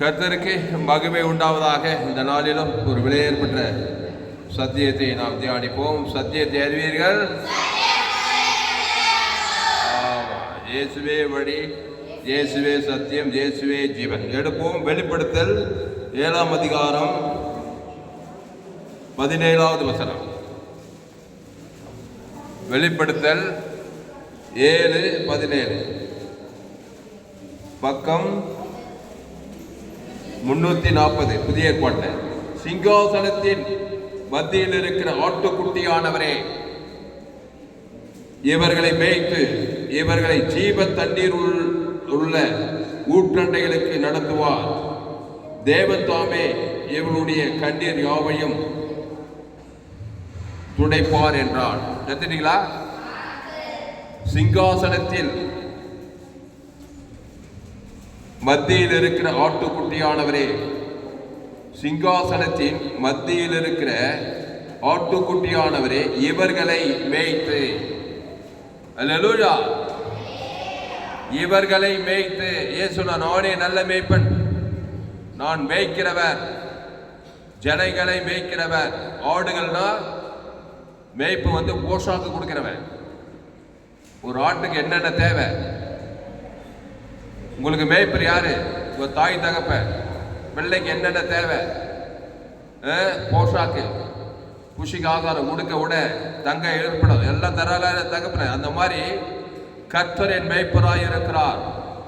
கர்த்தருக்கு மகிமை உண்டாவதாக இந்த நாளிலும் ஒரு விலையேற்பட்ட சத்தியத்தை நாம் தியானிப்போம். சத்தியத்தை அறிவீர்கள்? இயேசுவே வழி இயேசுவே சத்தியம் இயேசுவே ஜீவன். எடுப்போம் வெளிப்படுத்தல் ஏழாம் அதிகாரம் பதினேழாவது வசனம். வெளிப்படுத்தல் ஏழு பதினேழு. பக்கம் முன்னூத்தி நாற்பது புதிய ஏற்பாட்டு சிங்காசனத்தின் மத்தியில் இருக்கிற ஆட்டுக்குட்டியானவரே இவர்களை மேய்த்து இவர்களை ஜீவ தண்ணீர் உள்ள ஊற்றண்டைகளுக்கு நடத்துவார். தேவத்தாமே இவருடைய கண்ணீர் யாவையும் துடைப்பார் என்றார். சிங்காசனத்தில் மத்தியில் இருக்கிற ஆட்டுக்குட்டியானவரே சிங்காசனத்தின் மத்தியில் இருக்கிற ஆட்டுக்குட்டியானவரே இவர்களை மேய்த்து. அல்லேலூயா இவர்களை மேய்த்து. ஏசு நானே நல்ல மேய்ப்பன். நான் மேய்க்கிறவர். ஜனங்களை மேய்க்கிறவர். ஆடுகள்னா மேய்ப்பு வந்து போஷாக்கு கொடுக்கிறவன். ஒரு ஆட்டுக்கு என்னென்ன தேவை? உங்களுக்கு மேய்ப்பர் யாரு? உங்கள் தாய் தகப்ப. பிள்ளைக்கு என்னென்ன தேவை? போஷாக்கு. குஷிக்கு ஆகாரம் கொடுக்க விட தங்க ஏற்படும் எல்லாம் தரால தகப்பன? அந்த மாதிரி கர்த்தர் என் மேய்ப்பராக இருக்கிறார்.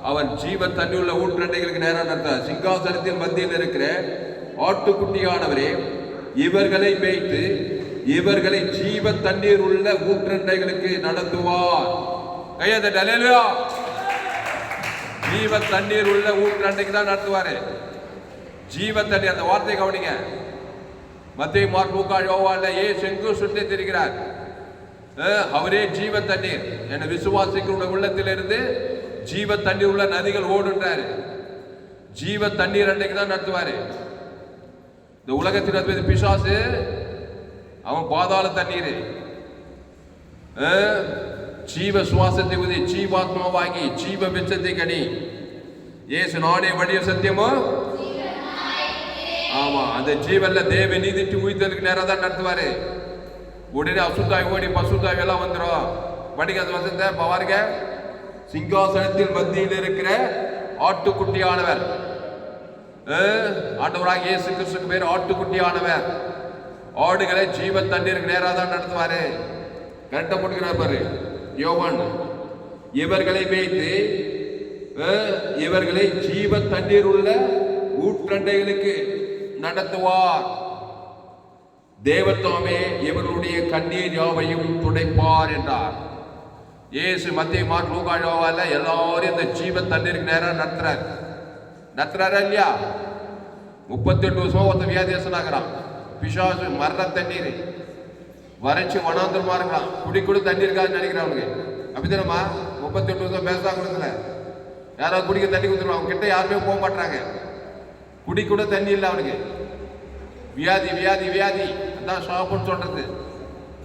அவன் ஜீவ தண்ணியுள்ள உள்ள ஊற்றண்டைகளுக்கு நேரம் நடத்தார் சிங்காசனத்தின் மத்தியில் இருக்கிற ஆட்டுக்குட்டியானவரே இவர்களை மேய்த்து இவர்களை ஜீவ தண்ணீர் உள்ள ஊற்றண்டைகளுக்கு நடத்துவார். கையத ஜீவ தண்ணீர் உள்ள ஊற்றண்டைக்கு தான் நடத்துவாரு. ஜீவ தண்ணீர் அந்த வார்த்தை கவனிங்க. மத்திய மார்க் லூக்கா யோவான்ல ஏ எங்கும் சுற்றி திரிகிறார் அவரே ஜீவ தண்ணீர் என விசுவாசிகளுடைய உள்ளத்திலிருந்து ஜீவ தண்ணீர் உள்ள நதிகள் ஓடுன்றாரு. ஜீவ தண்ணீர் அன்னைக்கு தான் நடத்துவாரு. இந்த உலகத்தில் அதிபதி பிசாசு அவன் பாதாள தண்ணீர். ஜீவ சுவாசத்தை உதவி ஜீவாத்மாவாகி ஜீவ விச்சத்தை கனி ஏசு நாடே வழிய சத்தியமோ? ஆமா அந்த ஜீவன்ல தேவ நீதிட்டு உயிர்த்தலுக்கு நேரம் தான் நடத்துவாரு. உடனே அசுத்தாய் ஓடி பசுத்தாய் எல்லாம் வந்துடும் படிக்க அந்த வசந்த பாருங்க. சிங்காசனத்தில் மத்தியில் இருக்கிற ஆட்டுக்குட்டியானவர். அஹ், ஆண்டவராக இயேசு கிறிஸ்துக்கு பேர் ஆட்டுக்குட்டியானவர். ஆடுகளை ஜீவ தண்ணீருக்கு நேராக தான் நடத்துவாரு. கரெக்டாக முடிக்கிறார் பாரு. யோவான் இவர்களை வைத்து இவர்களை ஜீவ தண்ணீர் உள்ள ஊற்றண்டைகளுக்கு நடத்துவார். தேவத்தாமே இவர்களுடைய கண்ணீர் யாவையும் துடைப்பார் என்றார். ஏசு மத்திய மார்க் லூகா யோவால இந்த ஜீவ தண்ணீருக்கு நேரம் நடத்துறார். நடத்துறாரா இல்லையா? முப்பத்தெட்டு வருஷம் ஒருத்த வியாதியாசனாகிறான். பிசாசு மரண தண்ணீர் வறட்சி வனாந்திரமா இருக்கலாம். குடி கூட தண்ணி இருக்காதுன்னு நினைக்கிறானுங்க முப்பத்தி முப்பத்தெட்டு வருஷம் பேசா கொடுக்கல யாராவது குடிக்க தண்ணி கொடுத்துருவாங்க அவங்க கிட்ட யாருமே போக மாட்டாங்க குடி கூட தண்ணி இல்லை அவனுக்கு. வியாதி வியாதி வியாதி. அதான் ஷாப்புன்னு சொல்றது.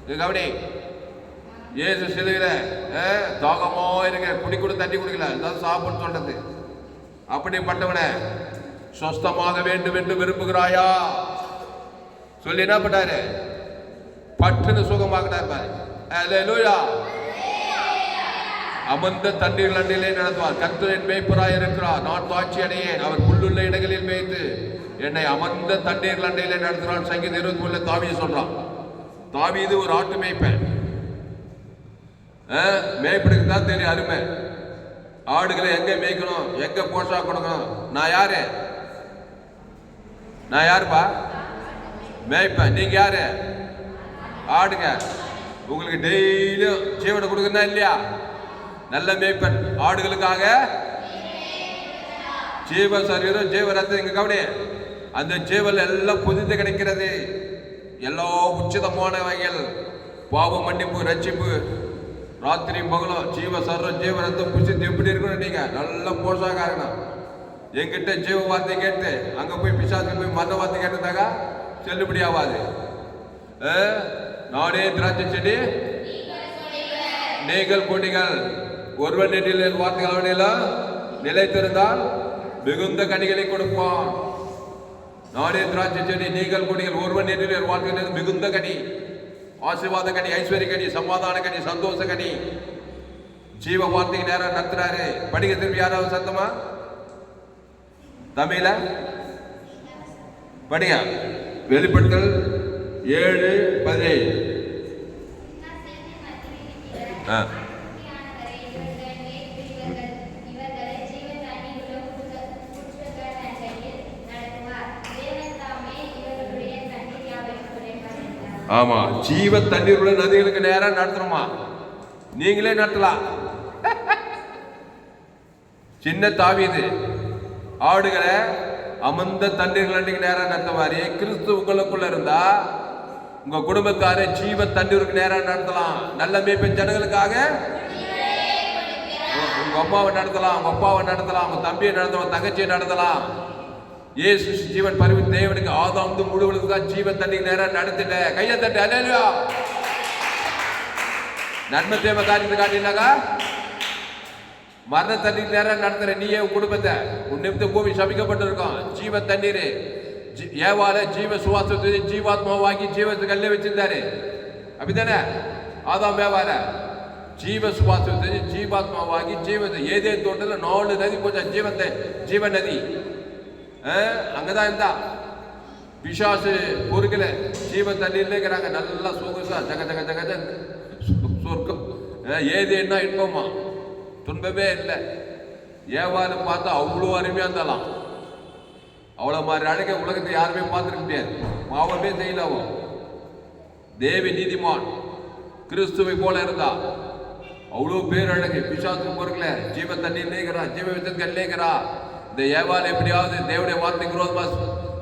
இது கவனி. ஏசு சிலுவில தாகமோ இருக்க குடி கூட தண்ணி குடிக்கல. அதான் சாப்பிட்டு சொல்றது. அப்படிப்பட்டவனை சொஸ்தமாக வேண்டும் என்று விரும்புகிறாயா? சொல்லி என்ன பண்ணாரு பட்டுன்னு சுகமாக்கினார் பாரு. அமர்ந்த தண்ணீர் அண்ணிலே நடத்துவார். கர்த்தரின் மேய்ப்பராய் இருக்கிறார். நான் தாட்சி அடையேன். அவர் புல்லுள்ள இடங்களில் மேய்த்து என்னை அமர்ந்த தண்ணீர் அண்டையிலே நடத்துறான் சங்கீத இருபத்தி மூணு தாவிய சொல்றான். இது ஒரு ஆட்டு மேய்ப்பேன். மேய்ப்பனுக்கு தான் தெரியும் அருமை. ஆடுகளை எங்க மேய்க்கணும்? எங்க போஷா கொடுக்கணும்? நான் யாரு? நான் யாருப்பா? மேய்ப்பேன். நீங்க யாரு? ஆடுங்க. உங்களுக்கு டெய்லியும் ஜீவனை கொடுக்குறதா இல்லையா? நல்ல மேய்ப்பன். ஆடுகளுக்காக ஜீவ சரீரம் ஜீவ ரத்தம் இங்க கவனி. அந்த ஜீவல் எல்லாம் புதிந்து கிடைக்கிறது. எல்லா உச்சிதமான வகைகள். பாவ மன்னிப்பு ரட்சிப்பு. ராத்திரி பகலும் ஜீவ சர்வம் ஜீவ ரத்தம் புசித்து எப்படி இருக்கணும் நீங்க? நல்ல போஷாக இருக்கணும் என்கிட்ட ஜீவ வார்த்தை கேட்டு அங்க போய் பிசாசு போய் மத வார்த்தை கேட்டதாக செல்லுபடி ஆகாது நானே திராட்சை செடி. நீங்கள் கொடிகள் ஒருவன் நெற்றில் வார்த்தைகள் அவனையெல்லாம் நிலைத்திருந்தால் மிகுந்த கனிகளை கொடுப்பான். நானே திராட்சை செடி நீங்கள் கொடிகள் ஒருவன் என்று வார்த்தைகள் மிகுந்த கனி. ஆசீர்வாத கனி ஐஸ்வர்ய கனி சமாதான கனி சந்தோஷ கனி. ஜீவ வார்த்தைக்கு நேரம் நடத்துறாரு. படிக்க திரும்பி யாராவது சத்தமா? தமிழ? படிங்க. வெளிப்படுத்தல். ஏழு பதினேழு. ஆ. ஆமா ஜீவ தண்ணீர் உள்ள நதிகளுக்கு நேராக நடத்தணுமா? நீங்களே நடத்தலாம். சின்ன தாவியது ஆடுகளை அமர்ந்த தண்ணீர்கள் அன்றைக்கு நடத்த மாதிரி கிறிஸ்து உங்களுக்குள்ள இருந்தா உங்க குடும்பக்கார ஜீவ தண்ணீருக்கு நேரம் நடத்தலாம். நல்ல மேய்ப்பின் ஜனங்களுக்காக. உங்க அம்மாவை நடத்தலாம் உங்க அப்பாவை நடத்தலாம் உங்க தம்பியை நடத்தலாம் தங்கச்சியை நடத்தலாம். ஏசு ஜீவன் பரிவு தேவனுக்கு ஆதாம் முழுவதுக்கு தான் ஜீவன் தண்ணி நேரம் நடத்திட்ட. கையை தட்டு அலையா நன்மை தேவை காரியத்தை காட்டினாக்கா? மரண தண்ணீர் நேரம் நடத்துற நீயே குடும்பத்தை. உன் நிமித்த பூமி சபிக்கப்பட்டிருக்கோம். ஜீவ தண்ணீர். ஜீ- ஏவால ஜீவ சுவாசத்தை ஜீவாத்மா வாங்கி ஜீவத்தை கல்ல வச்சிருந்தாரு அப்படித்தானே ஆதாம் ஏவால ஜீவ சுவாசத்தை ஜீவாத்மா வாங்கி ஜீவத்தை ஏதே தோட்டத்தில் நாலு நதி போச்சா ஜீவத்தை ஜீவ நதி அஹ், அங்கதான் இருந்தா பிசாசு பொறுக்கல ஜீவ தண்ணீர்ல இருக்கிறாங்க நல்லா சொகுசா ஜக ஜக ஜக ஜக சொர்க்கம் அஹ், ஏது என்ன இன்பமா துன்பமே இல்லை ஏவான்னு பார்த்தா அவ்வளோ அருமையாக இருந்தாலாம் அவ்வளோ மாதிரி அழக உலகத்தை யாருமே பார்த்துருக்க முடியாது. பாவமே செய்யல அவன் தேவி நீதிமான். கிறிஸ்துவை போல இருந்தா. அவ்வளோ பேர் அழகு. பிசாசு பொறுக்கல. ஜீவ தண்ணீர் நீங்கிறா. ஜீவ வித்தத்தில் நீங்கிறா. இந்த ஏவால் எப்படியாவது தேவடைய வார்த்தை குரோதமா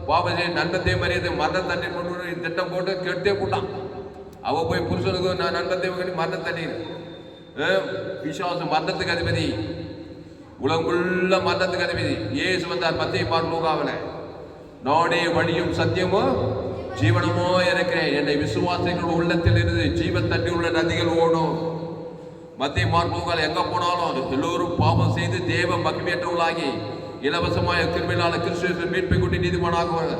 பாபஜி நன்மத்தை மரியாதை மரண தண்ணீர் கொண்டு திட்டம் போட்டு கெட்டே போட்டான். அவள் போய் புருஷனுக்கு நான் நன்மத்தை கட்டி மரண தண்ணீர் விசுவாசம் பிசாசு மரணத்துக்கு அதிபதி. உலகுள்ள மரணத்துக்கு அதிபதி. ஏசு வந்தார் மத்திய பார் லூகாவில் நானே வழியும் சத்தியமும் ஜீவனமோ இருக்கிறேன். என்னை விசுவாசிகள் உள்ளத்தில் இருந்து ஜீவன் தண்ணி உள்ள நதிகள் ஓடும். மத்திய மார்புகள் எங்கே போனாலும் எல்லோரும் பாவம் செய்து தேவ மகிமையற்றவர்களாகி இலவசமாக திரும்பினால கிறிஸ்துவ மீட்பை கூட்டி நீதிமானாகுவாங்க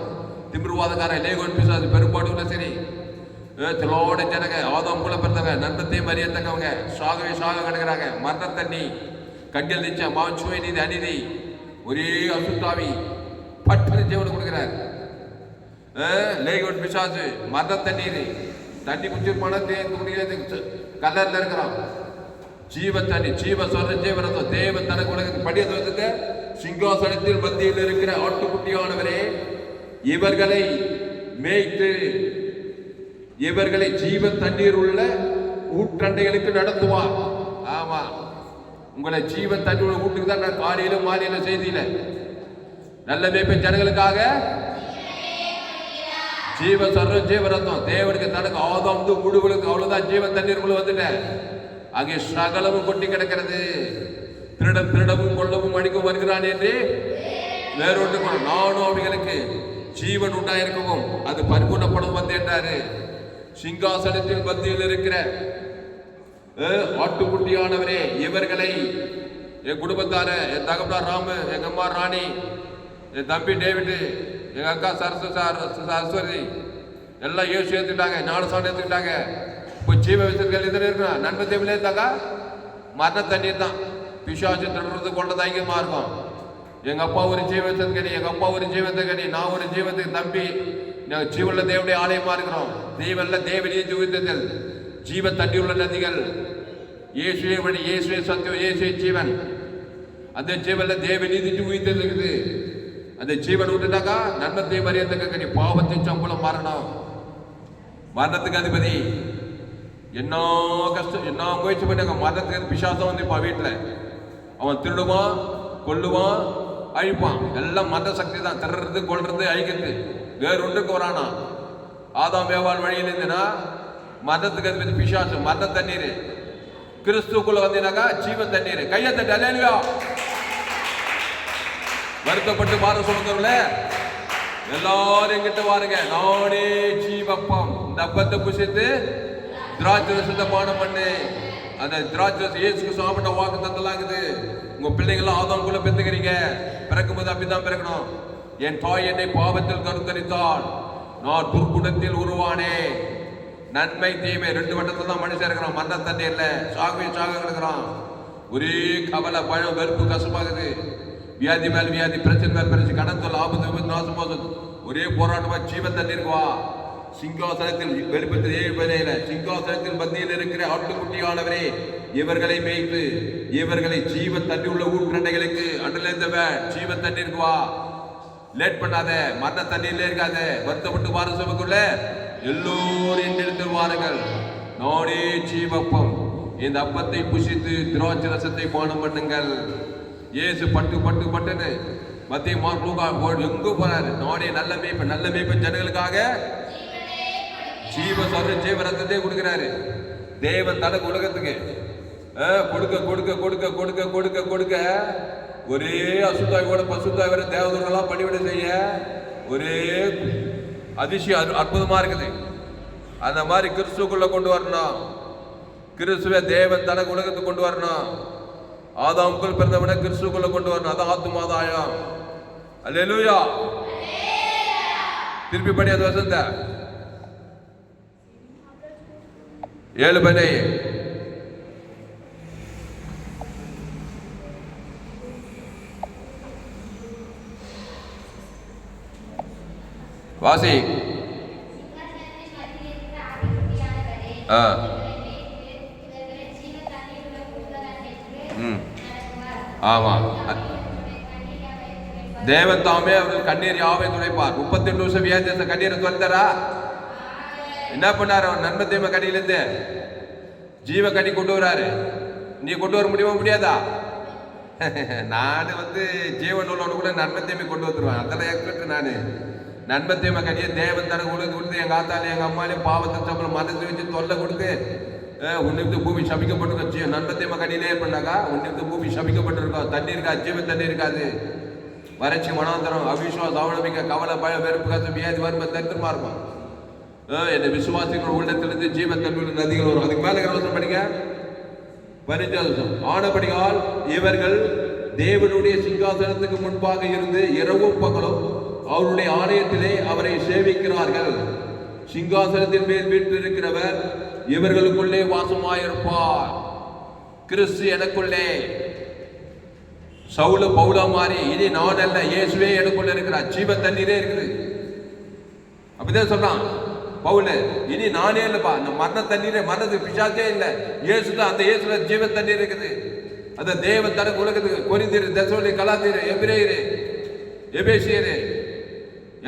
திமிர்வாதக்கார லேகோன் பிசாசு பெரும்பாடுகளை சரி திலோட ஜனங்க ஆதம் கூட பிறந்தவங்க நன்மத்தையும் அறியத்தக்கவங்க சாகவே சாக கிடக்குறாங்க. மரண தண்ணி கண்கள் நிச்ச மாச்சுவை நீதி அநீதி. ஒரே அசுத்தாவி பட்டு ஜீவனை கொடுக்கிறார். லேகோட் பிசாசு மத தண்ணீர். தண்ணி குடிச்சிருப்பானா தேன் குடிக்கிறது கலர்ல இருக்கிறான். ஜீவ தண்ணி ஜீவ சொல்ற ஜீவரத்தம் தேவன் தனக்கு உலகத்துக்கு படியது வந்துட்டு சிங்காசனத்தில் மத்தியில் இருக்கிற ஆட்டுக்குட்டியானவரே இவர்களை மேய்த்து இவர்களை ஜீவ தண்ணீர் உள்ள ஊற்றண்டைகளுக்கு நடத்துவார். ஆமா. உங்களை ஜீவ தண்ணீர் உள்ள தான் நான் காலையிலும் மாலையிலும் செய்தியில. நல்ல மேய்ப்பு ஜனங்களுக்காக ஜீவ சர்வ ஜீவரத்தம் தேவனுக்கு தனக்கு ஆதாம் முழுவலுக்கு அவ்வளவுதான் ஜீவ தண்ணீர் வந்துட்டேன் அங்கே சகலமும் கொட்டி கிடக்கிறது. திருடம் திருடவும் கொள்ளவும் அடிக்கும் வருகிறான் என்று வேறொன்று கூட நானும் அவைகளுக்கு ஜீவன் உண்டாயிருக்கவும் அது பரிபூர்ணப்படும் வந்து என்றாரு. சிங்காசனத்தில் மத்தியில் இருக்கிற ஆட்டுக்குட்டியானவரே இவர்களை. என் குடும்பத்தார என் தகப்பனார் ராமு எங்க அம்மா ராணி என் தம்பி டேவிட் எங்க அக்கா சரஸ்வ சார் சரஸ்வதி எல்லாம் யோசிச்சு ஏற்றுக்கிட்டாங்க ஞானசாமி ஏற்றுக்கிட்டாங்க இப்போ ஜீவ விசத்தில் இதில் இருக்கா நன்மை தேவையில்லை இருந்தாக்கா மரண தண்ணீர் தான். பிசாசு தொடர்றது கொண்டது இங்கே இருக்கும் எங்கள் அப்பா ஒரு ஜீவத்துக்கு கனி எங்கள் அப்பா ஒரு ஜீவத்துக்கு கனி நான் ஒரு ஜீவத்துக்கு தம்பி. நாங்கள் ஜீவனில் தேவனுடைய ஆலயமாக இருக்கிறோம். தெய்வல்ல தேவனிய ஜீவித்தத்தில் ஜீவ தண்ணியுள்ள நதிகள் இயேசுவே வழி இயேசுவே சத்தியம் இயேசுவே ஜீவன். அந்த ஜீவன்ல தேவ நீதிட்டு உயிர்த்திருக்குது அந்த ஜீவன் விட்டுட்டாக்கா நன்மத்தை மரியத்துக்கு நீ பாவத்தின் சம்பளம் மரணம். மரணத்துக்கு அதிபதி. என்ன கஷ்டம் என்ன முயற்சி பண்ணாங்க மரணத்துக்கு பிசாசம் வந்து இப்போ வீட்டில். அவன் திருடுவான் கொல்லுவான் அழிப்பான். எல்லாம் மத சக்தி தான். திருடுறது கொள்றது அழிக்கிறது. வேறு ஒன்றுக்கு வரானா. ஆதாம் வேவால் வழியில் இருந்தேன்னா மதத்துக்கு அதிபதி பிசாசு மத தண்ணீர். கிறிஸ்துக்குள்ள வந்தீனாக்கா ஜீவ தண்ணீர். கையை தட்டி அலையா வருத்தப்பட்டு பார சொல்லுறவங்கள எல்லாரும் எங்கிட்ட வாருங்க. நானே ஜீவப்பம். இந்த அப்பத்தை புசித்து திராட்சை பானம் பண்ணு. அந்த திராட்சை இயேசுக்கு சாப்பிட்ட வாக்கு தந்தலாங்குது உங்க பிள்ளைங்களாம் ஆதாம்குள்ள பெத்துக்கிறீங்க. பிறக்கும் போது அப்படிதான் பிறக்கணும். என் தாய் என்னை பாவத்தில் கருத்தரித்தாள். நான் துர்க்குணத்தில் உருவானே நன்மை தீமை ரெண்டு வட்டத்துல தான் மனுஷன் இருக்கிறோம் மரண தண்ணி இல்லை. சாகவே சாக கிடக்குறான். ஒரே கவலை பழம் வெறுப்பு கசப்பாகுது வியாதி மேல் வியாதி பிரச்சனை மேல் பிரச்சனை கடன் ஆபத்து விபத்து நாசம் போகுது ஒரே போராட்டமாக ஜீவன் தண்ணி இருக்குவா? சிங்காசனத்தில் வெளிப்பத்தில் ஏழு பேரையில. சிங்காசனத்தில் மத்தியில் இருக்கிற ஆட்டுக்குட்டியானவரே இவர்களை மேய்த்து இவர்களை ஜீவ தண்ணி உள்ள ஊற்றண்டைகளுக்கு அண்டலேந்தவன் ஜீவ தண்ணி இருக்குவா? லேட் பண்ணாத. மரண தண்ணியிலே இருக்காத. வருத்தப்பட்டு வார சபைக்குள்ள எல்லோரும் என்னிடத்தில் வாருங்கள். நானே ஜீவப்பம். இந்த அப்பத்தை புசித்து திராட்சை ரசத்தை பானம் பண்ணுங்கள். இயேசு பட்டு பட்டு பட்டுன்னு மத்திய மார்க்லூகா எங்கு போறாரு. நானே நல்ல மீப்பு நல்ல மீப்பு ஜனங்களுக்காக ஜீவ சொல்ற ஜீவ ரத்தத்தை கொடுக்கிறாரு. தேவ தனக்கு உலகத்துக்கு. ஆ, கொடுக்க கொடுக்க கொடுக்க கொடுக்க கொடுக்க கொடுக்க ஒரே அசுத்தாயோட பசுத்தாய் வர தேவதூரெல்லாம் பணிவிட செய்ய ஒரே அதிசயம் அற்புதமாக இருக்குது. அந்த மாதிரி கிறிஸ்துக்குள்ளே கொண்டு வரணும். கிறிஸ்துவ தேவன் தனக்கு உலகத்துக்கு கொண்டு வரணும். ஆதாமுக்குள் பிறந்தவனை கிறிஸ்துக்குள்ளே கொண்டு வரணும். அதான் ஆத்துமாதாயம் அல்லா திருப்பி படி அந்த வசந்த. ஏழு பதினேழு. வாசி. ஆ. ம். ஆமா. தேவன் தாமே அவர்கள் கண்ணீர் யாவை துடைப்பார். முப்பத்தி ரெண்டு வருஷம் வியாதியத்தை கண்ணீரை துடைத்தாரா? என்ன பண்ணார் அவர்? நன்மை தீமை கடியிலிருந்து ஜீவ கடி கொண்டு வராரு. நீ கொண்டு வர முடியுமா முடியாதா? நான் வந்து ஜீவன் உள்ளவனு கூட நன்மை தீமை கொண்டு வந்துருவேன். அதெல்லாம் எக்ஸ்பெக்ட் நான். நண்பத்தையும் தீமை தேவன் தர உழுது கொடுத்து எங்கள் ஆத்தாலே எங்கள் அம்மாலே பாவத்தை சம்பளம் மனசு வச்சு தொல்லை கொடுத்து உன்னிருந்து பூமி சபிக்கப்பட்டிருக்கோம் ஜீவ நன்மை தீமை கடியிலே பண்ணாக்கா உன்னிருந்து பூமி சபிக்கப்பட்டிருக்கோம். தண்ணி இருக்கா? ஜீவன் தண்ணி இருக்காது. வறட்சி மனாந்தரம் அவிஸ்வாச அவநம்பிக்கை கவலை பய வெறுப்பு கசம் வியாதி வறுமை தரித்திரமா இருக்கும். ஆஹ் என்னை விசுவாசிகள் உள்ளத்திலிருந்து ஜீவ தன்மையுள்ள நதிகள் வரும். அதுக்கு மேலே கவசம் படிங்க. பரிஞ்சோசம் ஆனபடியால் இவர்கள் தேவனுடைய சிங்காசனத்துக்கு முன்பாக இருந்து இரவும் பகலும் அவருடைய ஆலயத்திலே அவரை சேவிக்கிறார்கள். சிங்காசனத்தின் மேல் வீற்றிருக்கிறவர் இவர்களுக்குள்ளே வாசமாயிருப்பார். கிறிஸ்து எனக்குள்ளே. சவுல பவுலா மாறி இனி நான் அல்ல இயேசுவே எனக்குள்ள இருக்கிறார். ஜீவ தண்ணீரே இருக்குது. அப்படிதான் சொன்னான் பவுல. இனி நானே இல்லப்பா இந்த மரண தண்ணீரே மரணத்து பிசாசே இல்லை. இயேசு தான் அந்த இயேசுல ஜீவ தண்ணீர் இருக்குது. அந்த தேவ தனக்கு உலகத்துக்கு கொரிந்திரு தசோலி கலாத்தீர் எபிரேயரு எபேசியரு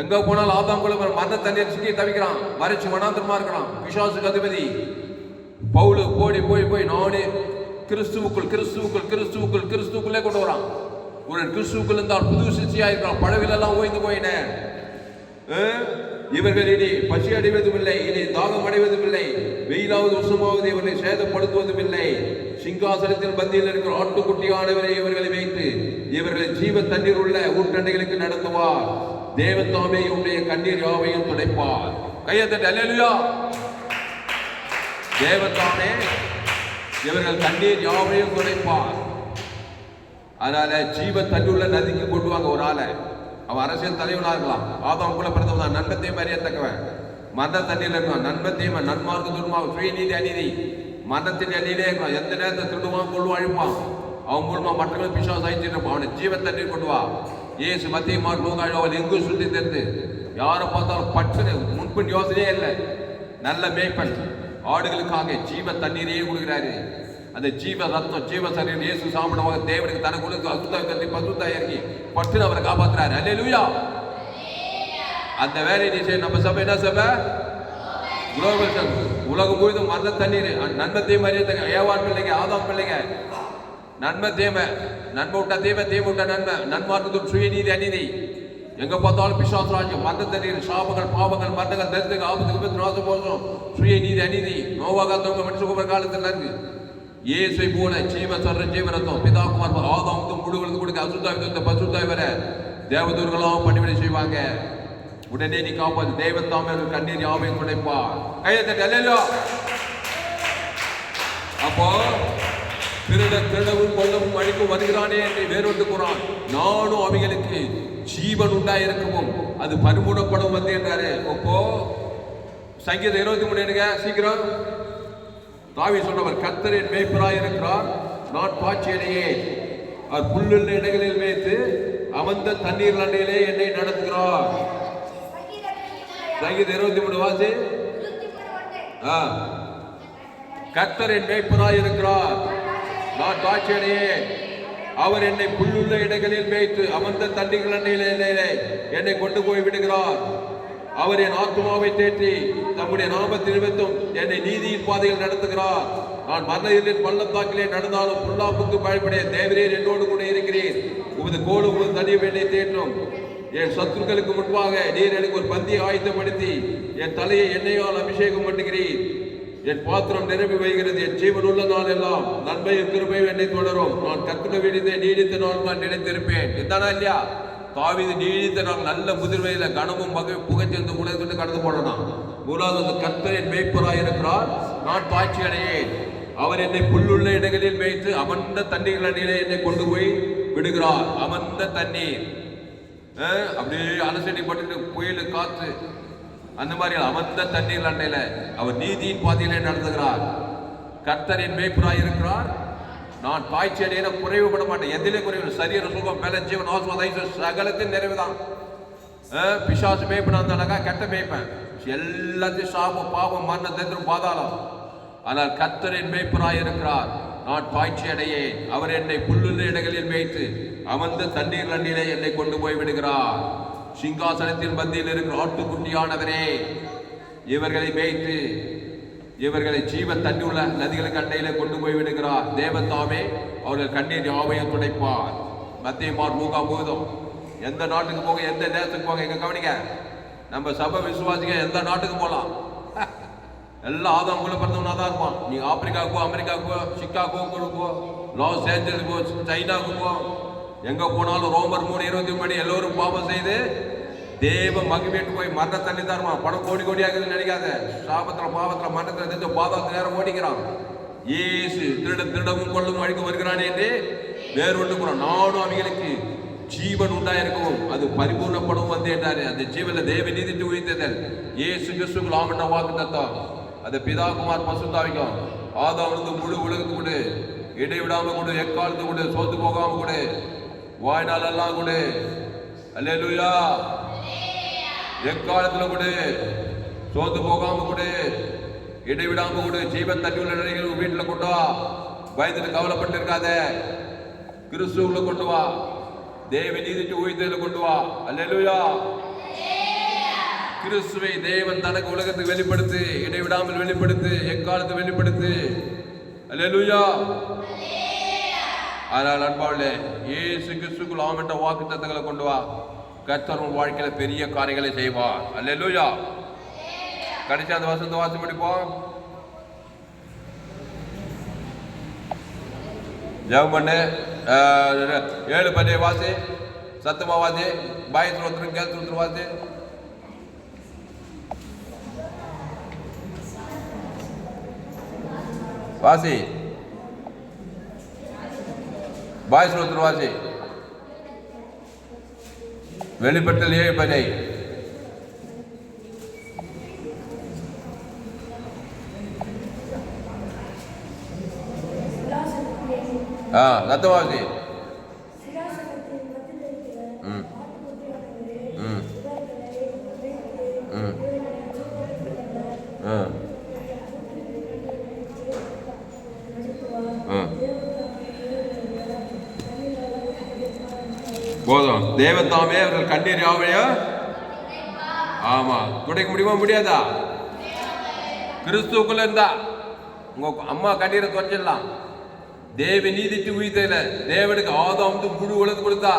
எங்க போனாலும் ஆதாம் குல மரண தண்ணீர் சிக்கி தவிக்கிறான். மறைச்சு மனாந்திரமா இருக்கிறான். விசுவாசுக்கு அதிபதி. பவுலு போடி போய் போய் நானே கிறிஸ்துவுக்குள் கிறிஸ்துவுக்குள் கிறிஸ்துவுக்குள் கிறிஸ்துவுக்குள்ளே கொண்டு வரான். ஒரு கிறிஸ்துவுக்குள் இருந்தால் புது சிச்சியா இருக்கிறான். பழவிலெல்லாம் ஓய்ந்து போயினேன் இவர்கள் இனி பசி அடைவதும் இல்லை இனி தாகம் அடைவதும் இல்லை வெயிலாவது உசமாவது இவர்களை சேதப்படுத்துவதும் இல்லை சிங்காசனத்தில் பந்தியில் இருக்கிற ஆட்டுக்குட்டியானவரை இவர்களை வைத்து இவர்களை ஜீவ தண்ணீர் உள்ள ஊட்டண்டைகளுக்கு நடத்துவார். தேவன் தாமே உடைய கண்ணீர் யாவையும் துடைப்பார். கையத்தட்டு அல்லேலூயா! தேவன் இவர்கள் கண்ணீர் யாவையும் துடைப்பார். அதனால ஜீவ தண்ணியுள்ள நதிக்கு கொண்டு வாங்க ஒரு ஆளை. அவன் அரசியல் தலைவனா இருக்கலாம். ஆதம் கூட பிறந்தவன் தான். நன்மத்தையும் அறியத்தக்கவன் மத தண்ணியில் இருக்கான் நன்மத்தையும் நன்மார்க்கு துர்மாவும் சுயநீதி அநீதி. மதத்தின் அணியிலே இருக்கான் எந்த நேரத்தை திருடுவான் கொள்வான் அழிப்பான். அவன் மூலமா மட்டுமே பிசாசம் அழிச்சிட்டு இருப்பான். அவனை ஜீவ தண்ணீர் கொண்டு வா. ஏசு மத்திய மார்க் லோகாயோ எங்கும் சுற்றி தெரிந்து. யாரை பார்த்தாலும் பற்றுன்னு முன்பின் யோசனையே இல்லை. நல்ல மேய்ப்பன். ஆடுகளுக்காக ஜீவ தண்ணீரையே கொடுக்கிறாரு. அந்த ஜீவ ரத்தம் ஜீவ சரீரம் இயேசு சாப்பிடுவாங்க தேவனுக்கு தனக்கு கொடுத்து அசுத்தாய் கத்தி இறங்கி பட்டுன்னு அவரை காப்பாத்துறாரு. அல்லேலூயா அந்த வேலையை நீ செய்ய நம்ம சபை என்ன சபை? குளோபல் சபை உலகம் முழுதும் மரண தண்ணீர். நன்மத்தையும் தீமை ஏவான் பிள்ளைங்க ஆதாம் பிள்ளைங்க. நன்மை தேவை. நன்மை விட்டா தேவை தேவை விட்டா நன்மை. நன்மார்க்கத்தும் சுயநீதி அநீதி. எங்க பார்த்தாலும் பிசாசு ராஜ்யம் மரண தண்ணீர் சாபங்கள் பாவங்கள் மரணங்கள் தரித்துக்கு ஆபத்துக்கு விபத்து நாசம் சுய நீதி அநீதி. நோவாகாத்தவங்க மனுஷகுமார் காலத்தில் இருக்கு. இயேசை போல ஜீவ சர்ற ஜீவரத்தம் பிதாகுமார் ஆதாமுக்கு முழுவதும் கொடுக்க அசுத்தாய் விதத்தை பசுத்தாய் வர. தேவதூர்களாம் பணிவிடை செய்வாங்க. உடனே நீ காப்பாது தெய்வத்தாமே தாமே கண்ணீர் யாவையும் துடைப்பார். கையை தட்டி அப்போ திருட திருடவும் கொல்லவும் அழிக்கும் வருகிறானே என்று வேறொன்று கூறான். நானும் அவைகளுக்கு ஜீவன் உண்டாயிருக்கவும் அது பரிமூடப்படும் வந்து என்றாரு. அப்போ சங்கீதம் இருபத்தி மூணு எடுங்க சீக்கிரம். தாவி சொன்னவர் கத்தரின் மேய்ப்பராய் இருக்கிறார் நான் பாய்ச்சியடையே அவர் புல்லுள்ள இடங்களில் மேய்த்து அமர்ந்த தண்ணீர் நண்டையிலே என்னை நடத்துகிறார். சங்கீதம் இருபத்தி மூணு வாசி. ஆ. கத்தரின் மேய்ப்பராய் இருக்கிறார். நான் தாட்சியடையே அவர் என்னை புல்லுள்ள இடங்களில் மேய்த்து அமர்ந்த தண்டிகள் நண்டையிலே என்னை கொண்டு போய் விடுகிறார். அவர் என் ஆத்மாவை தேற்றி தம்முடைய நாமத்தில் நிமித்தம் என்னை நீதியின் பாதையில் நடத்துகிறார். நான் மரணத்தின் பள்ளத்தாக்கிலே நடந்தாலும் புல்லாப்புக்கு பயப்படைய தேவரீர் என்னோடு கூட இருக்கிறீர். உமது கோடு உமது தனியும் என்னை தேற்றும். என் சத்துருக்களுக்கு முன்பாக நீர் எனக்கு ஒரு பந்தியை ஆயத்தப்படுத்தி என் தலையை எண்ணெயால் அபிஷேகம் பண்ணுகிறீர். என் பாத்திரம் நிரம்பி வைகிறது என் ஜீவன் உள்ள நாள் எல்லாம். நன்மையும் கிருபையும் என்னை தொடரும். நான் கத்துட விடுதே நீடித்த நாள் நான் நினைத்திருப்பேன். இதானா இல்லையா? தாவிது நீடித்த நாள் நல்ல முதிர்வையில கனமும் வகை புகைச்சிருந்து கூட சொல்லி கடந்து போடலாம் மூலாவது வந்து என் மேய்ப்பராய் இருக்கிறார். நான் பாய்ச்சி அடையேன். அவர் என்னை புல்லுள்ள இடங்களில் மேய்த்து அமர்ந்த தண்ணீர்கள் அடியிலே என்னை கொண்டு போய் விடுகிறார். அமர்ந்த தண்ணீர். அப்படியே அலசடி பட்டு புயலு காத்து அந்த மாதிரி அமர்ந்த தண்ணீர் அண்டையில அவர் நீதியின் பாதையிலே நடந்துகிறார். கர்த்தரின் மேய்ப்பராய் இருக்கிறார். நான் பாய்ச்சி அடையின குறைவுபட மாட்டேன். எதிலே குறைவு சரீர சுகம் மேல ஜீவன் ஆசுவாதம் சகலத்தின் நிறைவுதான். பிசாசு மேய்ப்பனா இருந்தானாக்கா கெட்ட மேய்ப்பேன். எல்லாத்தையும் சாபம் பாவம் மரண தந்திரம் பாதாளம். ஆனால் கர்த்தரின் மேய்ப்பராய் இருக்கிறார். நான் பாய்ச்சி அடையேன் அவர் என்னை புல்லுள்ள இடங்களில் மேய்த்து அமர்ந்த தண்ணீர் நண்டிலே என்னை கொண்டு போய் விடுகிறார். சிங்காசனத்தின் மத்தியில் இருக்கிற ஆட்டுக்குட்டியானவரே இவர்களை மேய்த்து இவர்களை ஜீவன் தண்ணி உள்ள நதிகளுக்கு அண்டையில கொண்டு போய் விடுகிறார். தேவத்தாமே அவர்கள் கண்ணீர் யாவையும் துடைப்பார். மத்தியமார் மூகா பூதம். எந்த நாட்டுக்கு போக எந்த நேரத்துக்கு போக எங்க கவனிங்க. நம்ம சபை விசுவாசிங்க எந்த நாட்டுக்கு போகலாம்? எல்லாம் ஆதாம் கூட பிறந்தவனா தான் இருப்பான். நீ ஆப்பிரிக்காவுக்கு போ அமெரிக்காவுக்கு போ லாஸ் ஏஞ்சல்ஸ் போ சைனாவுக்கு போ எங்கே போனாலும் ரோமர் மூணு இருபத்தி மணி எல்லோரும் பாவம் செய்து தேவ மகிமேட்டு போய் மரண தண்ணி தருமா பணம் கோடி கோடியாகுதுன்னு நினைக்காத. சாபத்தில் பாவத்தில் மரணத்தில் தெரிஞ்ச பாதாளத்து நேரம் ஓடிக்கிறான். ஏசு திருட திருடவும் கொள்ளும் அழிக்க வருகிறானே என்று வேறு ஒன்று கூட நானும் அவைகளுக்கு ஜீவன் உண்டாயிருக்கவும் அது பரிபூர்ணப்படும் வந்து என்றாரு. அந்த ஜீவனில் தேவ நீதிட்டு உயிர்த்ததல் ஏசு கிறிஸ்துக்குள் ஆமண்ட வாக்கு தத்தம் அது பிதா குமார் பசுத்தாவிக்கும் ஆதாவிலிருந்து முழு உலகத்து கொடு இடைவிடாம கொடு எக்காலத்து கொடு சோத்து போகாம கொடு வாய்நாள் எல்லாம் கொடு. அல்லேலூயா. எக்காலத்தில் கொடு. சோத்து போகாம கொடு. இடைவிடாம கொடு. ஜீவன் தண்ணி உள்ள நிலைகள் வீட்டில் கொண்டு வா. பயந்துட்டு கவலைப்பட்டு இருக்காத கிறிஸ்துவுல கொண்டு வா. தேவ நீதிக்கு ஊழியத்தில் கொண்டு வா. அல்லேலூயா. கிறிஸ்துவை தேவன் தனக்கு உலகத்துக்கு வெளிப்படுத்து இடைவிடாமல் வெளிப்படுத்து எக்காலத்தை வெளிப்படுத்து. அல்லேலூயா. அதனால் அன்பாவிலே ஏசு கிறிஸ்துக்குள் ஆமென்ற வாக்கு தத்தங்களை கொண்டு வா. கத்தர் உன் வாழ்க்கையில் பெரிய காரியங்களை செய்வார். அல்லேலூயா. கடைசி அந்த வசந்த வாசி முடிப்போம். ஜெபம் பண்ணு. ஏழு பண்ணி வாசி. சத்தமா வாசி. பாயத்தில் ஒருத்தரும் கேத்து ஒருத்தர் வாசி. வாசி. பாய்ஸ் ஒருத்தர் வாசி வெளிப்பட்டல் ஏழு பனை ஆ சத்தவாசி ம் தேவத்தாமே அவர்கள் கண்ணீர் யாவையோ? ஆமா. துடைக்க முடியுமா? முடியாதா? கிறிஸ்துக்குள்ள இருந்தா உங்க அம்மா கண்ணீரை துடைச்சிடலாம். தேவ நீதிக்கு உயிர்த்தல தேவனுக்கு ஆதம் வந்து முழு உலகு கொடுத்தா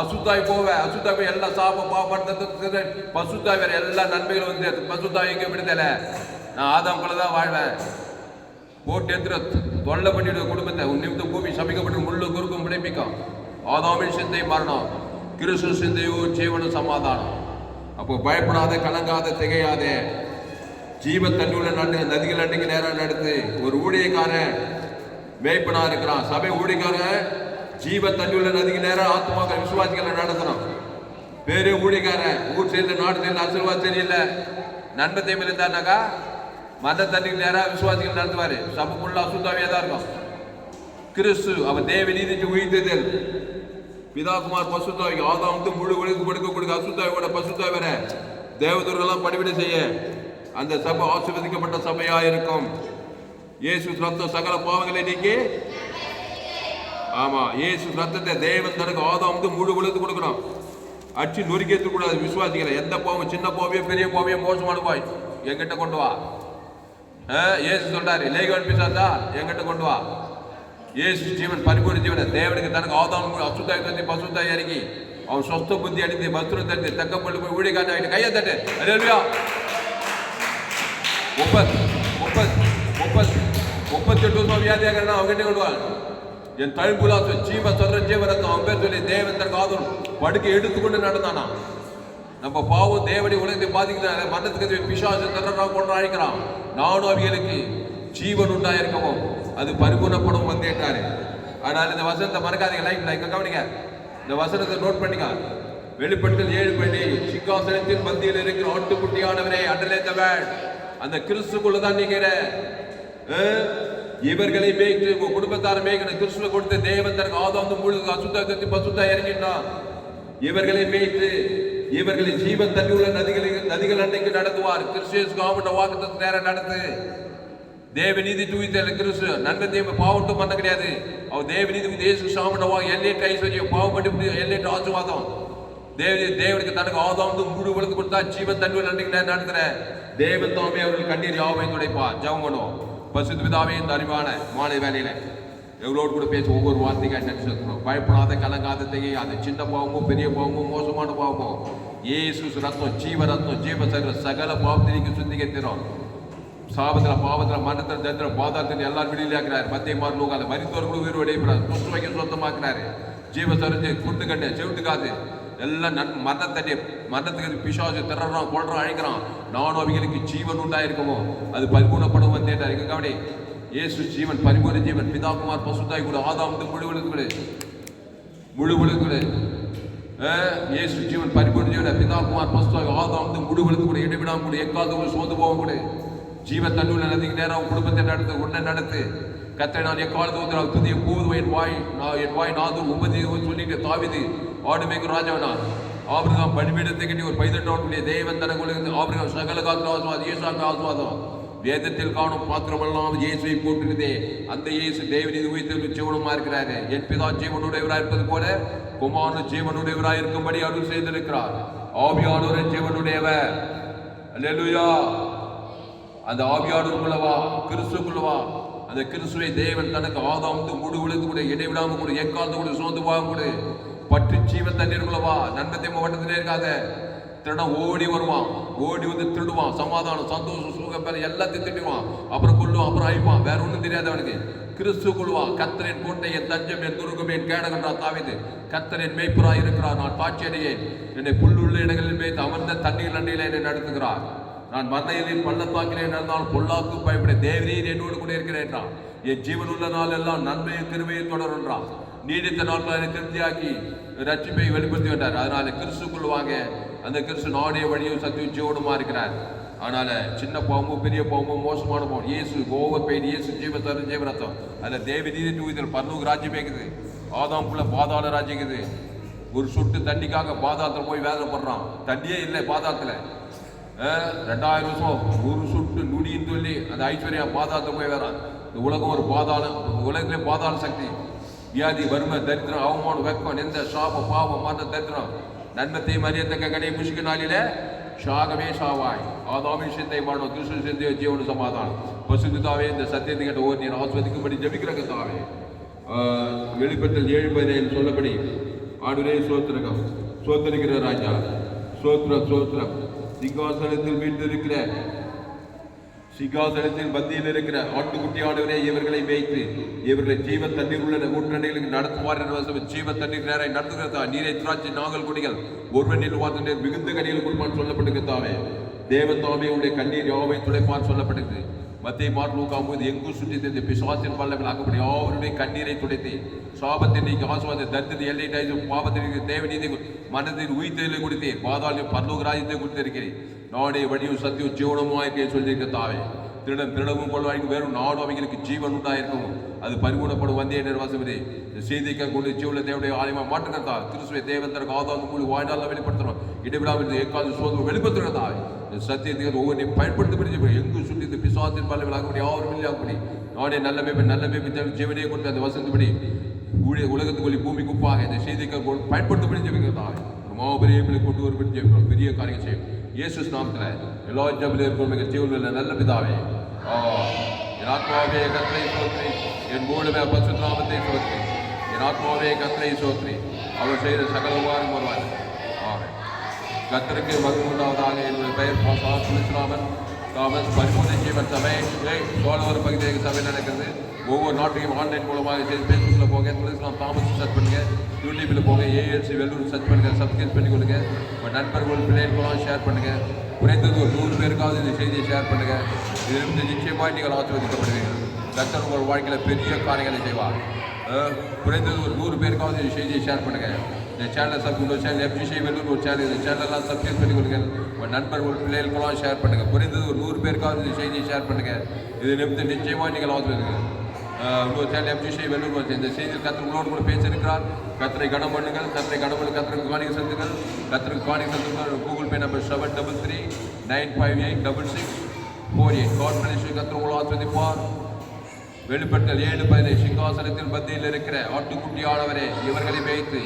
அசுத்தாய் போவ அசுத்தாய் போய் எல்லாம் சாப்ப பாப்படுத்த பசுத்தாய் வேற எல்லா நன்மைகளும் வந்து பசுத்தாய் எங்க விடுதல? நான் ஆதாம் கூட தான் வாழ்வேன். போட்டு எடுத்துட்டு தொல்லை பண்ணிடுவ குடும்பத்தை. உன் நிமித்தம் பூமி சமைக்கப்பட்டு முள்ளு குறுக்கும் பிழைப்பிக்கும். ஆதாமின் சிந்தை மரணம் கிறிஸ்து சிந்தையோ ஜீவன சமாதானம். அப்போ பயப்படாத கலங்காத திகையாதே. ஜீவ தண்ணியுள்ள நடு நதிகள் அன்னைக்கு நேரம் நடத்து ஒரு ஊழியக்காரன் மேய்ப்பனா இருக்கிறான். சபை ஊழியக்காரன் ஜீவ தண்ணியுள்ள நதிக்கு நேரம் ஆத்மாக்கள் விசுவாசிகளை நடத்தணும். பேரு ஊழியக்காரன். ஊர் சேர்ந்த நாடு சேர்ந்த ஆசீர்வாதம் தெரியல. நன்மை தேமல் இருந்தாருனாக்கா மத தண்ணிக்கு நேராக விசுவாசிகள் நடத்துவார். சபை ஃபுல்லாக சுத்தாவே தான் இருக்கும். கிறிஸ்து அவன் தேவ நீதிக்கு உயிர்த்ததில் பிதாகுமார் பசுத்தாய்க்கு ஆதாம் வந்து முழு ஒழுங்கு கொடுக்க கொடுக்க அசுத்தாவியோட பசுத்தாய் வர தேவதூர்களெல்லாம் பணிவிடை செய்ய அந்த சபை ஆசிர்வதிக்கப்பட்ட சபையா இருக்கும் இயேசு ரத்தம் சகல பாவங்களை நீக்கி ஆமா இயேசு ரத்தத்தை தேவன் தனக்கு ஆதாம் வந்து முழு ஒழுங்கு கொடுக்கணும். அடிச்சு நொறுக்கேற்ற கூடாது விசுவாசிகளை எந்த பாவம் சின்ன பாவியோ பெரிய பாவியோ மோசமான பாய் என்கிட்ட கொண்டு வா. ஆ, இயேசு சொல்றாரு லேகவன் பிசாசா என்கிட்ட கொண்டு வா. இயேசு ஜீவன் పరిపూర్ణ జీవన దేవుడికి தனக்கு ஆதாம் అశుద్ధి தந்தி பசுத்தாய் இறங்கி அவன் சொஸ்த புத்தி அடித்து வஸ்திரம் தட்டு தக்க ఊడి కానీ ஊழியக்காரன் ஆகிட்டு கையை தட்டு அல்லேலூயா முப்பது முப்பது முப்பது முப்பத்தெட்டு வருஷம் வியாதியாகிறனா அவங்ககிட்ட கொண்டு வா என் தழும்புலாசம் ஜீவ சொல்ற ஜீவரத்தம் அவன் பேர் சொல்லி தேவன் தனக்கு ஆதரவு படுக்கை எடுத்துக்கொண்டு நடந்தானா நம்ம பாவம் தேவடி உலகத்தை பாதிக்கிறாங்க மரணத்துக்கு பிசாசு தர்றா கொண்டு அழைக்கிறான் நானும் அவங்களுக்கு ஜீவன் உண்டாயிருக்கவும் அது பரிபூர்ணப்படும் வந்தேட்டாரு ஆனால் இந்த வசனத்தை மறக்காதீங்க லைஃப்ல இங்க கவனிங்க. இந்த வசனத்தை நோட் பண்ணிக்க. வெளிப்பட்டு ஏழு பண்ணி சிங்காசனத்தின் மத்தியில் இருக்கிற ஆட்டுக்குட்டியானவரே அண்டலேத்தவன் அந்த கிறிஸ்துக்குள்ள தான் நீங்கிற இவர்களை மேய்த்து உங்க குடும்பத்தார மேய்க்கணும் கிறிஸ்துவ கொடுத்து தேவன் தனக்கு ஆதாந்து முழு அசுத்தத்தை பசுத்தா இறங்கினான் இவர்களை மேய்த்து இவர்களை ஜீவன் தண்ணி உள்ள நதிகளை நதிகள் அன்னைக்கு நடத்துவார். கிறிஸ்துவ காமெண்ட வாக்கு நேரம் நடத்து. தேவ நீதி தூய்த்த கிறிஸ்து. நன்மை தேவ பாவட்டும் பண்ண கிடையாது. அவர் தேவ நீதி இயேசு சாமண்டவா எல்லையற்ற ஐஸ்வர்யம் பாவப்பட்டு பண்ணி எல்லையற்ற ஆசீர்வாதம். தேவ தேவனுக்கு தனக்கு ஆதாம் முழு வளர்த்து கொடுத்தா ஜீவன் தண்ணி உள்ள அன்னைக்கு நேரம் தேவன் தாமே அவர்கள் கண்ணீர் யாவை துடைப்பா ஜெபம் பண்ணுவோம். பசுத்து பிதாவே இந்த அறிவான மாலை வேலையில எவ்வளோடு கூட பேச ஒவ்வொரு வார்த்தைக்கு என்னன்னு சொல்லணும் பயப்படாத கலங்காத தெரியாத சின்ன பாவமோ பெரிய பாவமோ மோசமான பாவமோ. ஏசு ரத்தம் ஜீவ ரத்தம் ஜீவ சகல சகல பாவத்திற்கு சுத்திகரிக்கிறோம் சாபத்தில் பாவத்தில் மரணத்துல தந்திர பாதாளத்தில் எல்லாரும் வெளியிலாக்குறாரு மத்திய மாறு லோகால மரித்தவர்களும் உயிர் விடைகிறார் சொத்து வைக்க சொந்தமாக்குறாரு ஜீவ சரஞ்சு குண்டு கண்டு செவிட்டுக்காது எல்லாம் நன் மரணத்தடி மரணத்துக்கு பிசாசு திறறான் கொள்றான் அழைக்கிறான். நானும் அவங்களுக்கு ஜீவன் உண்டாயிருக்குமோ? அது பரிபூர்ணப்படும் வந்தேட்டா இருக்கு கவனி இயேசு ஜீவன் பரிபூர்ண ஜீவன். பிதாகுமார் பசுத்தாய் கூட ஆதாம் வந்து முழு விழுக்குடு முழு விழுக்குடு இயேசு ஜீவன் பரிபூர்ண ஜீவன். பிதாகுமார் பசுத்தாய் ஆதாம் வந்து முழு விழுக்குடு கூட இடைவிடாம கூட எக்காதவங்க சோந்து போக கூட ஜீவ தண்ணுள்ள நதிக்கு நேரம் உன் குடும்பத்தை நடத்து உன்னை நடத்து. கத்தை நான் எக்காலத்து உத்தரவு துதிய போதும் என் வாய் நான் என் வாய் நாதும் உபதி சொல்லிட்டு தாவிது ஆடு மேய்க்கும் ராஜாவனா. ஆபிரகாம் பலிபீடத்தை கட்டி ஒரு பைதட்டோடைய தேவன் தனங்களுக்கு ஆபிரகாம் சகல காத்து ஆசுவாதம் இயேசாக்கு ஆசுவாதம் வேதத்தில் காணும் பாத்திரமெல்லாம் இயேசுவை போட்டிருந்தே அந்த இயேசு தேவன் இது உயிர்த்து ஜீவனமா இருக்கிறாரு. என் பிதா ஜீவனுடையவராக இருப்பது போல குமாரன் ஜீவனுடையவராக இருக்கும்படி அருள் செய்திருக்கிறார். ஆவியானவர் ஜீவனுடையவர். அல்லேலூயா. அந்த ஆவியானவருக்குள்ளவா கிறிஸ்துக்குள்ளவா அந்த கிறிஸ்துவை தேவன் தனக்கு ஆதாம் முடி விழுந்து கூட இடைவிடாம கூட எக்காலத்து கூட சோர்ந்து போகாம கூட. பட்டு ஜீவன் தண்ணீருக்குள்ளவா நன்மத்தை மாவட்டத்திலே இருக்காத. திருடன் ஓடி வருவான். ஓடி வந்து திருடுவான். சமாதானம் சந்தோஷம் சுகம் பேர எல்லாத்தையும் திட்டுவான் அப்புறம் கொல்லுவான் அப்புறம் அழிப்பான். வேற ஒன்றும் தெரியாது அவனுக்கு. கிறிஸ்து குழுவா கத்தரின் கோட்டை என் தஞ்சம் என் துருகம் என் கேடகன்றா தாவிது. கத்தரின் மேய்ப்பராய் இருக்கிறார். நான் பாட்சி என்னை புல்லுள்ள இடங்களில் மேய்த்து அமர்ந்த தண்ணீர் நண்டியில் என்னை நடத்துகிறார். நான் மந்தையிலின் பள்ளத்தாக்கிலே நடந்தால் பொல்லாக்கு பயப்பட தேவரீர் என்னோடு கூட இருக்கிறேன்றான் என் ஜீவன் உள்ள நாள் எல்லாம் நன்மையும் கிருமையும் தொடருன்றான் நீடித்த நாட்களை திருப்தியாக்கி ரட்சிப்பை வெளிப்படுத்தி விட்டார் அதனால கிறிஸ்துக்குள் வாங்க. அந்த கிறிஸ்து நாடே வழியும் சத்தியும் ஜீவனுமா இருக்கிறார். அதனால சின்ன பாம்பு பெரிய பாம்பு மோசமான பாம்பு. இயேசு ஓவர் பெயின் இயேசு ஜீவ தரும் ஜீவ ரத்தம். அதில் தேவி நீதி தூய்தல் பரலோக ராஜ்யம் இருக்குது ஆதாம்குள்ள பாதாள ராஜ்யம் இருக்குது ஒரு சொட்டு தண்ணிக்காக பாதாளத்தில் போய் வேதனைப்படுறான். தண்ணியே இல்லை பாதாளத்தில். ரெண்டாயிரம் வருஷம் ஒரு சுட்டு நுடின்னு சொல்லி அந்த ஐஸ்வர்யா பாதாளத்தை போய் வரான் இந்த உலகம் ஒரு பாதாளம் உலகத்திலே பாதாள சக்தி வியாதி வறுமை தரித்திரம் அவமானம் வெப்பம் எந்த சாபம் பாவம் மாற்ற தரித்திரம் நன்மத்தை மரியத்தக்க கடை முஷிக்கு நாளில ஷாகமே ஷாவாய் ஆதாமி சிந்தை மானோ கிருஷ்ண சிந்தையோ ஜீவன சமாதானம் பசுதாவே இந்த சத்தியத்தை கேட்ட ஓர் நீர் ஆஸ்வதிக்கும்படி ஜபிக்கிறகத்தாவே வெளிப்பட்டல் ஏழு பதினேழு சொல்லப்படி ஆடுரே சோத்திரகம் சோத்திரிக்கிற ராஜா சோத்ரம் சோத்ரம் சிங்காசனத்தில் வீட்டிருக்கிற சிங்காசனத்தில் மத்தியில் இருக்கிற ஆட்டுக்குட்டி ஆடுவரே இவர்களை வைத்து இவர்களை ஜீவ தண்ணீர் உள்ள ஊற்றணைகளுக்கு நடத்துவார் என்று ஜீவ தண்ணீர் நேரை நடத்துகிறதா? நீரை திராட்சை நாங்கள் குடிகள் ஒருவனில் வார்த்தை மிகுந்த கனிகள் கொடுப்பான் சொல்லப்பட்டிருக்கிறதாவே தேவன் தாமே உடைய கண்ணீர் யாவை துடைப்பான் சொல்லப்படுகிறது மத்திய மார்க் போது எங்கும் சுற்றி தெரிந்து பிசுவாசின் பல்லவில் ஆக்கப்படி யாவருடைய கண்ணீரை துடைத்து சாபத்தை நீக்கி ஆசுவாசம் தரித்திர எல்லை டைசு பாவத்திற்கு தேவநீதி மனதின் உயிர்த்தலை கொடுத்து பாதாளியும் பரலோக ராஜ்யத்தை கொடுத்திருக்கிறேன். நாடே வழியும் சத்தியம் ஜீவனமாக இருக்கேன் சொல்லியிருக்க தாவே திருடம் திருடமும் கொள்வாய்க்கு வேறும் நாடு அவைகளுக்கு ஜீவன் உண்டாயிருக்கும் அது பறிமுடப்படும் வந்தே நிர்வாசமே செய்திக்க கொண்டு ஜீவல தேவடைய ஆலயமா மாற்றுகிறதா? திருசுவை தேவந்தருக்கு ஆதாரம் கூடி வாழ்நாளில் வெளிப்படுத்துறோம் இடைவிடாமல் இந்த ஏக்காது சோதனை வெளிப்படுத்துகிறதா இந்த சத்தியத்தை ஒவ்வொன்றையும் பயன்படுத்தி எங்கு சுற்றி இந்த பிசாத்தின் பல்ல ஆகப்படி யாரும் இல்லை ஆகப்படி நானே நல்ல மேய்ப்பன் நல்ல மேய்ப்பன் ஜீவனையை கொண்டு அந்த வசந்தபடி ஊழிய உலகத்துக்குள்ளி பூமி குப்பாக இந்த செய்திக்க பயன்படுத்தப்படி ஜெபிக்கிறதா மாபெரிய கொண்டு ஒரு ஜெபிக்கிறோம் பெரிய காரியம் செய்யும். இயேசு நாமத்தில் எல்லா ஜபிலும் இருக்கும் மிக ஜீவனில் நல்ல பிதாவே. என் ஆத்மாவே கத்திரை சோத்ரி என் மூலமே பசுநாமத்தை சோத்ரி என் ஆத்மாவே கத்திரை சோத்ரி அவர் செய்த சகலவாரும் வருவார். ஆமென் கத்தருக்கு மகிழ்வு என்னுடைய பெயர் பாசார் துளசிராமன் தாமஸ் பரிபூர்ண ஜீவன் சபை சோழவர் பகுதியில் சபை நடக்கிறது. ஒவ்வொரு நாட்டையும் ஆன்லைன் மூலமாக செய்து ஃபேஸ்புக்கில் போங்க துளசிராம் தாமஸ் சர்ச் பண்ணுங்க யூடியூப்பில் போங்க ஏஎல்சி வெள்ளூர் சர்ச் பண்ணுங்க சப்ஸ்கிரைப் பண்ணி கொடுங்க உங்கள் நண்பர்கள் பிள்ளைகளுக்கெல்லாம் ஷேர் பண்ணுங்கள் குறைந்தது ஒரு நூறு பேருக்காவது இந்த செய்தியை ஷேர் பண்ணுங்கள் இதிலிருந்து நிச்சயமாக நீங்கள் ஆசிர்வதிக்கப்படுவீர்கள். கத்தர் உங்கள் வாழ்க்கையில் பெரிய காரியங்களை செய்வார். குறைந்தது ஒரு நூறு பேருக்காவது இந்த செய்தியை ஷேர் பண்ணுங்கள் இந்த சேனலை சப் சேனல் எஃப்ஜி வெள்ளூர் ஒரு சேனல் இந்த சேனலெல்லாம் சப்ஸ்கிரைப் பண்ணி கொடுங்க உங்கள் நண்பர்கள் பிள்ளைகளுக்கெல்லாம் ஷேர் பண்ணுங்கள். புரிந்தது ஒரு நூறு பேருக்காவது இந்த செய்தியை ஷேர் பண்ணுங்கள். இது நிமித்தம் நிச்சயமாக நீங்கள் ஆசீர்வதிங்க இன்னொரு சேனல் எஃப்ஜி வெள்ளூர் வச்சு இந்த செய்தியில் கத்திர உங்களோடு கூட பேசியிருக்கிறார். கத்திரை கனம் பண்ணுங்கள். கத்திரை கனம் பண்ணி கத்திரக்கு காணிக்க செலுத்துங்கள். கத்திரக்கு காணிக்க செலுத்துங்கள். Google Pay number seven double three nine five eight double six four eight corporation மலேசிய கத்திர உங்களை ஆஸ்வதிப்பார் வெளிப்பட்டல் ஏழு பதினேழு சிங்காசனத்தின் மத்தியில் இருக்கிற ஆட்டுக்குட்டியானவரே இவர்களை வைத்து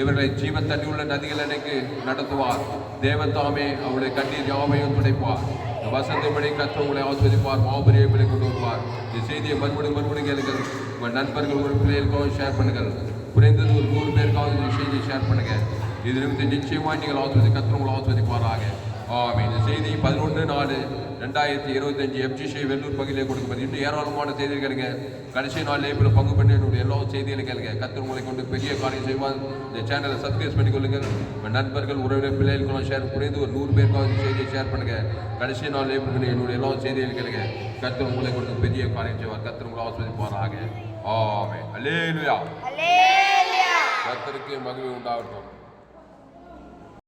இவர்களை ஜீவன் உள்ள நதிகள் அணைக்கு நடத்துவார். தேவன் தாமே அவருடைய கண்ணீர் யாவையும் துடைப்பார். இந்த வசந்தபடி கற்று உங்களை ஆஸ்வதிப்பார் மாபெரியங்களை கொண்டு வருவார். இந்த செய்தியை மறுபடியும் மறுபடியும் கேளுங்கள். உங்கள் நண்பர்கள் ஒரு பிள்ளைகளுக்காக ஷேர் பண்ணுங்கள். குறைந்தது ஒரு நூறு பேருக்காவது இந்த செய்தியை ஷேர் பண்ணுங்கள் இது நிமித்தம் நிச்சயமாக நீங்கள் ஆஸ்வதி கற்று உங்களை ஆஸ்வதிப்பாராக. ஆமாம் இந்த செய்தி பதினொன்று நாலு ரெண்டாயிரத்தி இருபத்தஞ்சு எஃப்ஜிசி வெள்ளூர் பகுதியில் கொடுக்கும்போது இன்னும் ஏராளமான செய்திகள் கேளுங்க. கடைசி நாள் லேபில் பங்கு பண்ணி என்னுடைய எல்லா செய்திகளும் கேளுங்க. கத்தர் உங்களை கொண்டு பெரிய காரியம் செய்வார். இந்த சேனலை சப்ஸ்கிரைப் பண்ணி கொள்ளுங்கள் உங்கள் நண்பர்கள் உறவினர் பிள்ளைகளுக்கெல்லாம் ஷேர் குறைந்து ஒரு நூறு பேருக்காவது செய்தியை ஷேர் பண்ணுங்க. கடைசி நாள் பண்ணி என்னுடைய எல்லா செய்திகளும் கேளுங்க. கத்தர் உங்களை கொண்டு பெரிய காரியம் செய்வார். கத்தர் உங்களை ஆஸ்வதிப்பாராக ஆமே Hallelujah. கத்தருக்கு மகிழ்வு உண்டாகட்டும்.